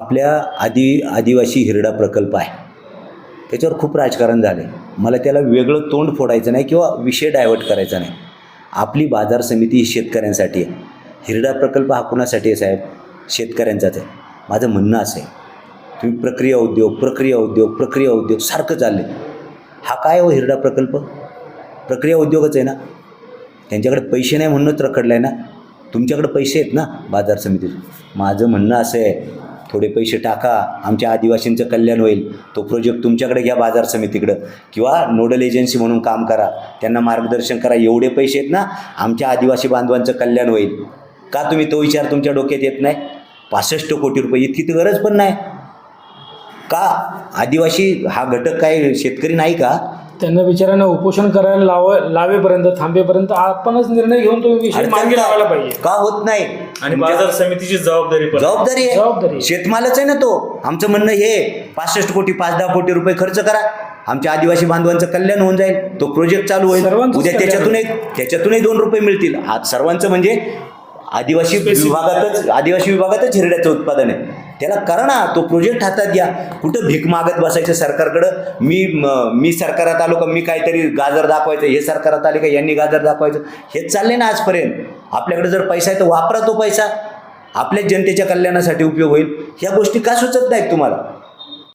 आपल्या आदि आदिवासी हिरडा प्रकल्प आहे. त्याच्यावर खूप राजकारण झालं. आहे मला त्याला वेगळं तोंड फोडायचं नाही किंवा विषय डायव्हर्ट करायचा नाही. आपली बाजार समिती ही शेतकऱ्यांसाठी आहे. हिरडा प्रकल्प हा कुणासाठी आहे साहेब? शेतकऱ्यांचाच आहे. माझं म्हणणं असं आहे. तुम्ही प्रक्रिया उद्योग प्रक्रिया उद्योग प्रक्रिया उद्योग सारखं चाललं आहे हा काय हो हिरडा प्रकल्प? प्रक्रिया उद्योगच आहे ना? त्यांच्याकडे पैसे नाही म्हणूनच रखडलं आहे ना? तुमच्याकडे पैसे आहेत ना बाजार समितीत माझं म्हणणं असं आहे. थोडे पैसे टाका आमच्या आदिवासींचं कल्याण होईल. तो प्रोजेक्ट तुमच्याकडे घ्या बाजार समितीकडं. किंवा नोडल एजन्सी म्हणून काम करा. त्यांना मार्गदर्शन करा. एवढे पैसे आहेत ना आमच्या आदिवासी बांधवांचं कल्याण होईल. का तुम्ही तो विचार तुमच्या डोक्यात येत नाही? पासष्ट कोटी रुपये इतकी तर गरज पण नाही. का? आदिवासी हा घटक काय शेतकरी नाही का? त्यांना बिचाऱ्यांना उपोषण करायला लाव लावेपर्यंत थांबेपर्यंत आपणच निर्णय घेऊन तो विषय अडचण मार्गी काय? लावायला पाहिजे. का होत नाही? आणि बाजार समितीची जबाबदारी पण. जबाबदारी जबाबदारी आहे. आहे. शेतमालच आहे ना तो. आमचं म्हणणं हे पासष्ट कोटी पाच दहा कोटी रुपये खर्च करा. आमच्या आदिवासी बांधवांचं कल्याण होऊन जाईल. तो प्रोजेक्ट चालू होईल. सर्वांचंच उद्या कल्याण त्याच्यातून एक त्याच्यातूनही दोन रुपये मिळतील. आज सर्वांचं म्हणजे आदिवासी विभागातच आदिवासी विभागातच हिरड्याचं उत्पादन आहे. त्याला करा ना तो प्रोजेक्ट हातात घ्या. कुठं भीक मागत बसायचं सरकारकडं? मी मी सरकारात आलो का मी काहीतरी गाजर दाखवायचं हे सरकारात आले का यांनी गाजर दाखवायचं. हेच चालले ना आजपर्यंत. आपल्याकडे जर पैसा आहे तर वापरा तो पैसा. आपल्याच जनतेच्या कल्याणासाठी उपयोग होईल. ह्या गोष्टी का सुचत नाहीत तुम्हाला?